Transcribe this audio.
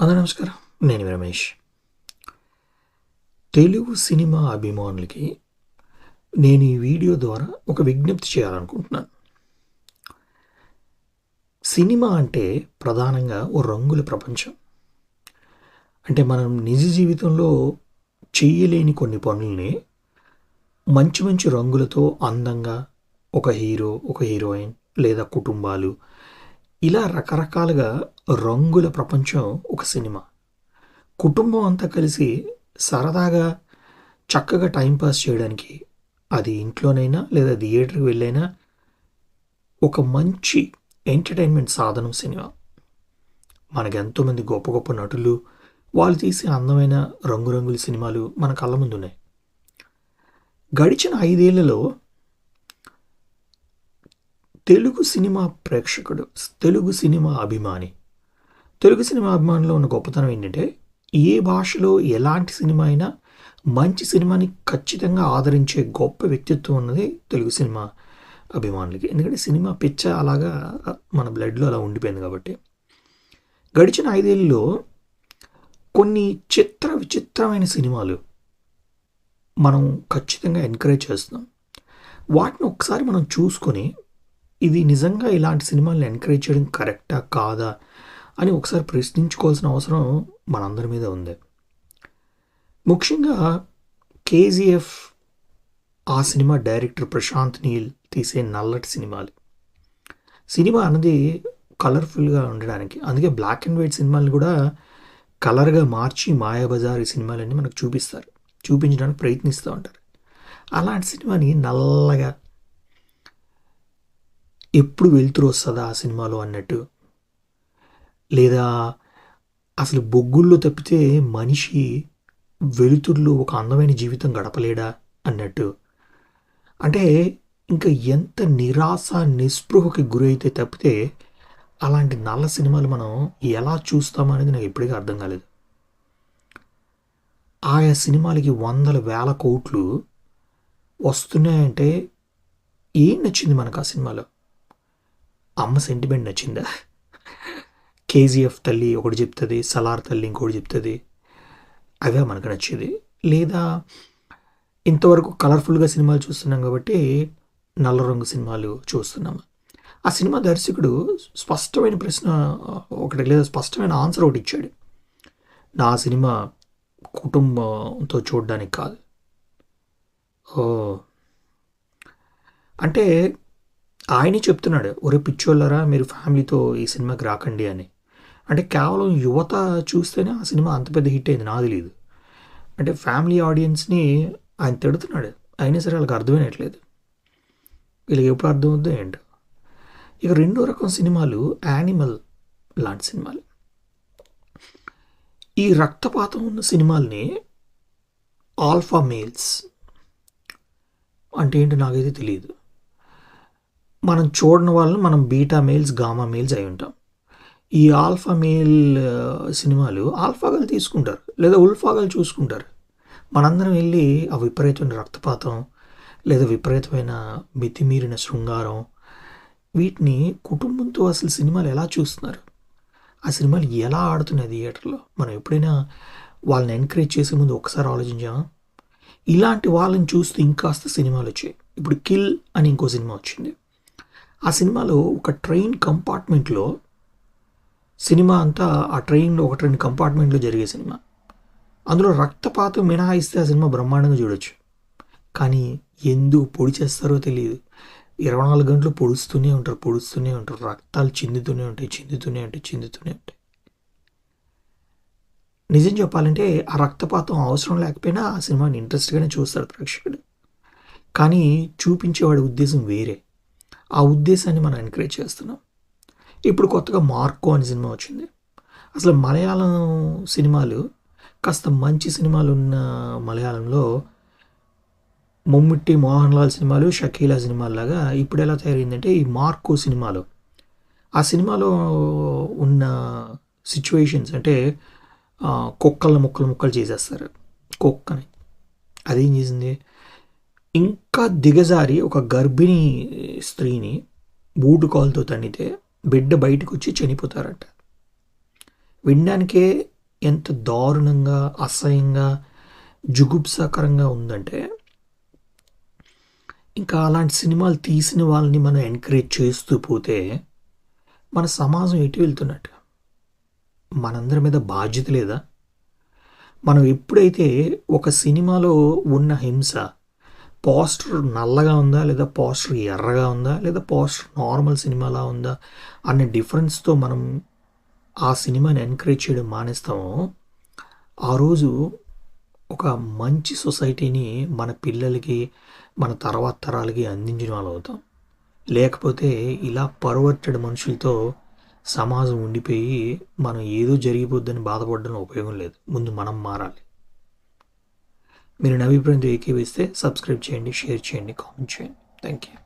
అందరూ నమస్కారం. నేను రమేష్. తెలుగు సినిమా అభిమానులకి నేను ఈ వీడియో ద్వారా ఒక విజ్ఞప్తి చేయాలనుకుంటున్నాను. సినిమా అంటే ప్రధానంగా ఓ రంగుల ప్రపంచం. అంటే మనం నిజ జీవితంలో చేయలేని కొన్ని పనుల్ని మంచి మంచి రంగులతో అందంగా ఒక హీరో ఒక హీరోయిన్ లేదా కుటుంబాలు ఇలా రకరకాలుగా రంగుల ప్రపంచం ఒక సినిమా. కుటుంబం అంతా కలిసి సరదాగా చక్కగా టైంపాస్ చేయడానికి అది ఇంట్లోనైనా లేదా థియేటర్కి వెళ్ళైనా ఒక మంచి ఎంటర్టైన్మెంట్ సాధనం సినిమా. మనకు ఎంతోమంది గొప్ప గొప్ప నటులు వాళ్ళు తీసే అందమైన రంగురంగుల సినిమాలు మన కళ్ళ ముందు ఉన్నాయి గడిచిన ఐదేళ్ళలో తెలుగు సినిమా ప్రేక్షకుడు తెలుగు సినిమా అభిమాని. తెలుగు సినిమా అభిమానిలో ఉన్న గొప్పతనం ఏంటంటే ఏ భాషలో ఎలాంటి సినిమా అయినా మంచి సినిమాని ఖచ్చితంగా ఆదరించే గొప్ప వ్యక్తిత్వం ఉన్నది తెలుగు సినిమా అభిమానులకి. ఎందుకంటే సినిమా పిచ్చ అలాగా మన బ్లడ్లో అలా ఉండిపోయింది కాబట్టి. గడిచిన ఐదేళ్ళలో కొన్ని చిత్ర విచిత్రమైన సినిమాలు మనం ఖచ్చితంగా ఎంకరేజ్ చేస్తున్నాం. వాటిని ఒకసారి మనం చూసుకొని ఇది నిజంగా ఇలాంటి సినిమాలను ఎంకరేజ్ చేయడం కరెక్టా కాదా అని ఒకసారి ప్రశ్నించుకోవాల్సిన అవసరం మనందరి మీద ఉంది. ముఖ్యంగా కేజీఎఫ్ ఆ సినిమా డైరెక్టర్ ప్రశాంత్ నీల్ తీసే నల్లటి సినిమాలు. సినిమా అన్నది కలర్ఫుల్గా ఉండడానికి అందుకే బ్లాక్ అండ్ వైట్ సినిమాలు కూడా కలర్గా మార్చి మాయాబజార్ ఈ సినిమాలన్నీ మనకు చూపిస్తారు చూపించడానికి ప్రయత్నిస్తూ ఉంటారు. అలాంటి సినిమాని నల్లగా ఎప్పుడు వెళ్తురు వస్తుందా ఆ సినిమాలో అన్నట్టు? లేదా అసలు బొగ్గుల్లో తప్పితే మనిషి వెలుతురులో ఒక అందమైన జీవితం గడపలేడా అన్నట్టు? అంటే ఇంకా ఎంత నిరాశ నిస్పృహకి గురైతే తప్పితే అలాంటి నల్ల సినిమాలు మనం ఎలా చూస్తామనేది నాకు ఇప్పటికీ అర్థం కాలేదు. ఆయా సినిమాలకి వందల వేల కోట్లు వస్తున్నాయంటే ఏం నచ్చింది మనకు ఆ సినిమాలో? అమ్మ సెంటిమెంట్ నచ్చిందా? కేజీఎఫ్ తల్లి ఒకటి చెప్తుంది సలార్ తల్లి ఇంకోటి చెప్తుంది. అవే మనకు నచ్చేది. లేదా ఇంతవరకు కలర్ఫుల్గా సినిమాలు చూస్తున్నాం కాబట్టి నల్ల రంగు సినిమాలు చూస్తున్నాము ఆ సినిమా దర్శకుడు స్పష్టమైన ప్రశ్న ఒకటి లేదా స్పష్టమైన ఆన్సర్ ఒకటి ఇచ్చాడు. నా సినిమా కుటుంబంతో చూడడానికి కాదు. ఓ. అంటే ఆయనే చెప్తున్నాడు ఒరే పిచ్చోళ్ళరా మీరు ఫ్యామిలీతో ఈ సినిమాకి రాకండి అని. అంటే కేవలం యువత చూస్తేనే ఆ సినిమా అంత పెద్ద హిట్ అయింది నాకు తెలియదు అంటే ఫ్యామిలీ ఆడియన్స్ని ఆయన తిడుతున్నాడు అయినా సరే వాళ్ళకి అర్థమైనట్లేదు. వీళ్ళకి ఎప్పుడు అర్థమవుద్దో ఏంటో. ఇక రెండో రకం సినిమాలు యానిమల్ లాంటి సినిమాలు. ఈ రక్తపాతం ఉన్న సినిమాల్ని ఆల్ఫా మేల్స్ అంటే ఏంటో నాకైతే తెలియదు. మనం చూడని వాళ్ళని మనం బీటా మేల్స్ గామా మేల్స్ అయి ఉంటాం. ఈ ఆల్ఫా మేల్ సినిమాలు ఆల్ఫాగల్ తీసుకుంటారు లేదా ఉల్ఫాగల్ చూసుకుంటారు. మనందరం వెళ్ళి ఆ విపరీతమైన రక్తపాతం లేదా విపరీతమైన మితిమీరిన శృంగారం వీటిని కుటుంబంతో అసలు సినిమాలు ఎలా చూస్తున్నారు? ఆ సినిమాలు ఎలా ఆడుతున్నాయి థియేటర్లో? మనం ఎప్పుడైనా వాళ్ళని ఎంకరేజ్ చేసే ముందు ఒకసారి ఆలోచించామా? ఇలాంటి వాళ్ళని చూస్తూ ఇంకాస్త సినిమాలు వచ్చాయి. ఇప్పుడు కిల్ అని ఇంకో సినిమా వచ్చింది. ఆ సినిమాలో ఒక ట్రైన్ కంపార్ట్మెంట్లో సినిమా అంతా ఆ ట్రైన్లో ఒక ట్రైన్ కంపార్ట్మెంట్లో జరిగే సినిమా. అందులో రక్తపాతం మినహాయిస్తే ఆ సినిమా బ్రహ్మాండంగా చూడొచ్చు. కానీ ఎందుకు పొడి చేస్తారో తెలియదు. ఇరవై నాలుగు గంటలు పొడుస్తూనే ఉంటారు పొడుస్తూనే ఉంటారు. రక్తాలు చిందుతూనే ఉంటాయి చిందుతూనే ఉంటాయి చిందుతూనే ఉంటాయి. నిజం చెప్పాలంటే ఆ రక్తపాతం అవసరం లేకపోయినా ఆ సినిమాని ఇంట్రెస్ట్గానే చూస్తాడు ప్రేక్షకుడు కానీ చూపించేవాడి ఉద్దేశం వేరే. ఆ ఉద్దేశాన్ని మనం ఎంకరేజ్ చేస్తున్నాం. ఇప్పుడు కొత్తగా మార్కో అనే సినిమా వచ్చింది. అసలు మలయాళం సినిమాలు కాస్త మంచి సినిమాలు ఉన్న మలయాళంలో మమ్మిట్టి మోహన్ లాల్ సినిమాలు షకీలా సినిమాలాగా ఇప్పుడు ఎలా తయారైందంటే ఈ మార్కో సినిమాలో. ఆ సినిమాలో ఉన్న సిచ్యువేషన్స్ అంటే కుక్కలను ముక్కలు ముక్కలు చేసేస్తారు. కుక్కని. అదేం చేసింది? ఇంకా దిగజారి ఒక గర్భిణీ స్త్రీని బూటు కాల్తో తన్నితే బిడ్డ బయటకు వచ్చి చనిపోతారట. వినడానికే ఎంత దారుణంగా అసహ్యంగా జుగుప్సాకరంగా ఉందంటే ఇంకా అలాంటి సినిమాలు తీసిన వాళ్ళని మనం ఎంకరేజ్ చేస్తూ పోతే మన సమాజం ఎటు వెళ్తున్నట్టు? మనందరి మీద బాధ్యత లేదా? మనం ఎప్పుడైతే ఒక సినిమాలో ఉన్న హింస పోస్టర్ నల్లగా ఉందా? లేదా పోస్టర్ ఎర్రగా ఉందా? లేదా పోస్టర్ నార్మల్ సినిమాలా ఉందా? అనే డిఫరెన్స్తో మనం ఆ సినిమాని ఎంకరేజ్ చేయడం మానేస్తామో. ఆ రోజు ఒక మంచి సొసైటీని మన పిల్లలకి మన తర్వాత తరాలకి అందించిన వాళ్ళు అవుతాం. లేకపోతే ఇలా పరువర్టెడ్ మనుషులతో సమాజం ఉండిపోయి మనం ఏదో జరిగిపోద్దని బాధపడడం ఉపయోగం లేదు. ముందు మనం మారాలి. మీరు నా అభిప్రాయంతో ఏకీవిస్తే సబ్స్క్రైబ్ చేయండి షేర్ చేయండి కామెంట్ చేయండి థ్యాంక్ యూ